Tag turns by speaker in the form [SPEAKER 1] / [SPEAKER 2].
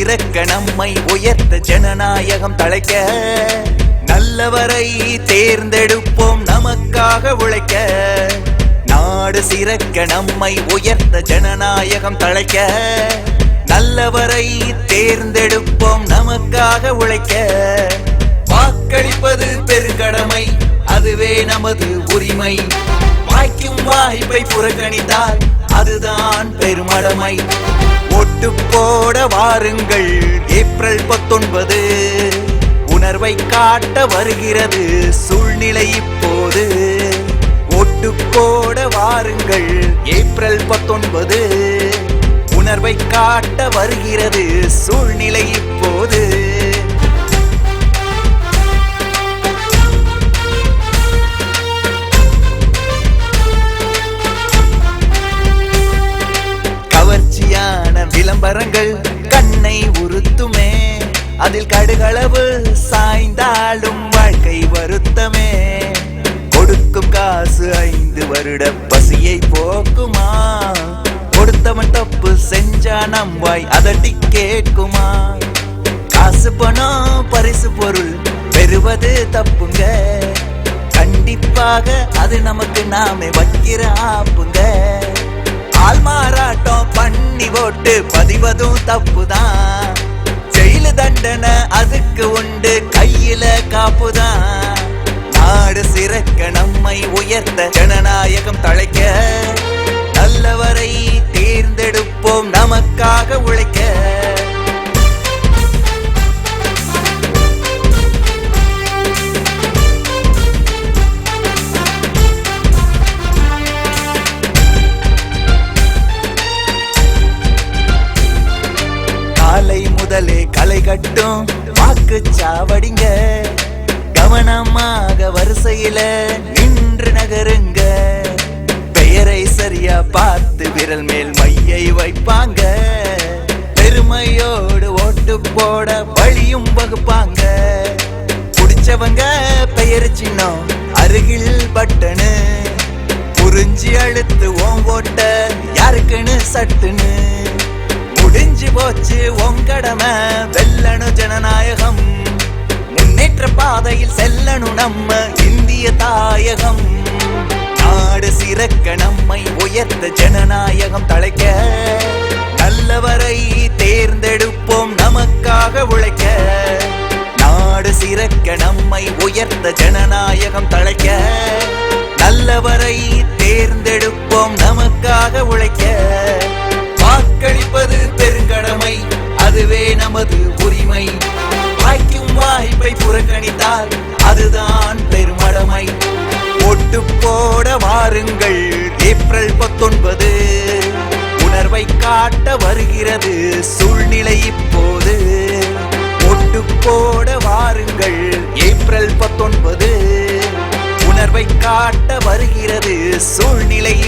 [SPEAKER 1] சிறக்க நம்மை உயர்த்த ஜனநாயகம் தழைக்க நல்லவரை தேர்ந்தெடுப்போம் நமக்காக உழைக்க. நாடு சிறக்க நம்மை உயர்த்த ஜனநாயகம் தழைக்க நல்லவரை தேர்ந்தெடுப்போம் நமக்காக உழைக்க. வாக்களிப்பது பெருங்கடமை அதுவே நமது உரிமை. வாய்க்கும் வாய்ப்பை புறக்கணித்தால் அதுதான் பெருமடமை. ஒட்டு போட வாருங்கள். ஏப்ரல் பத்தொன்பது உணர்வை காட்ட வருகிறது. சூழ்நிலை இப்போது ஓட்டு போட வாருங்கள். ஏப்ரல் பத்தொன்பது உணர்வை காட்ட வருகிறது. சூழ்நிலை இப்போது விளம்பரங்கள் கண்ணை உறுத்துமே. அதில் கடுகளவு சாய்ந்தாலும் வாழ்க்கை வருத்தமே. கொடுக்கும் காசு ஐந்து வருட பசியை போக்குமா? கொடுத்தவன் தப்பு செஞ்சா நம் வாய் அதட்டி கேட்குமா? காசு பணம் பரிசு பொருள் பெறுவது தப்புங்க. கண்டிப்பாக அது நமக்கு நாமே வைக்கிற ஆப்புங்க. ஆள் மாறாட்டம் பண்ணி ஓட்டு பதிவதும் தப்புதான். ஜெயிலு தண்டனை அதுக்கு உண்டு கையில காப்புதான். நாடு சிறக்க நம்மை உயர்த்த ஜனநாயகம் தழைக்க. நல்லவரை தேர்ந்தெடுப்போம் நமக்காக உழைக்க. முதலே களை கட்டும். வாக்கு சாவடிங்க. கவனமாக வரிசையில நின்று நகருங்க. பெயரை சரியா பார்த்து விரல் மேல் மையை வைப்பாங்க. பெருமையோடு ஓட்டு போட வழியும் வகுப்பாங்க. புடிச்சவங்க பெயர் சின்னம் அருகில் பட்டனு. புரிஞ்சு அழுத்து ஓம் ஓட்ட யாருக்குன்னு சட்டுன்னு. முடிஞ்சு போச்சு உங்கடமை வெல்லணும் ஜனநாயகம். முன்னேற்ற பாதையில் செல்லணும் நம்ம இந்திய தாயகம். நாடு சிறக்க நம்மை உயர்த்த ஜனநாயகம் தழைக்க நல்லவரை தேர்ந்தெடுப்போம் நமக்காக உழைக்க. நாடு சிறக்க நம்மை உயர்த்த ஜனநாயகம் தழைக்க நல்லவரை தேர்ந்தெடுப்போம் நமக்காக உழைக்க. அதுவே நமது உரிமை. வாய்க்கும் வாய்ப்பை புறக்கணித்தால் அதுதான் பெருமடமை. ஒட்டு போட வாருங்கள் ஏப்ரல் பத்தொன்பது. உணர்வை காட்ட வருகிறது சூழ்நிலை இப்போது. ஒட்டு போட வாருங்கள் ஏப்ரல் பத்தொன்பது. உணர்வை காட்ட வருகிறது சூழ்நிலை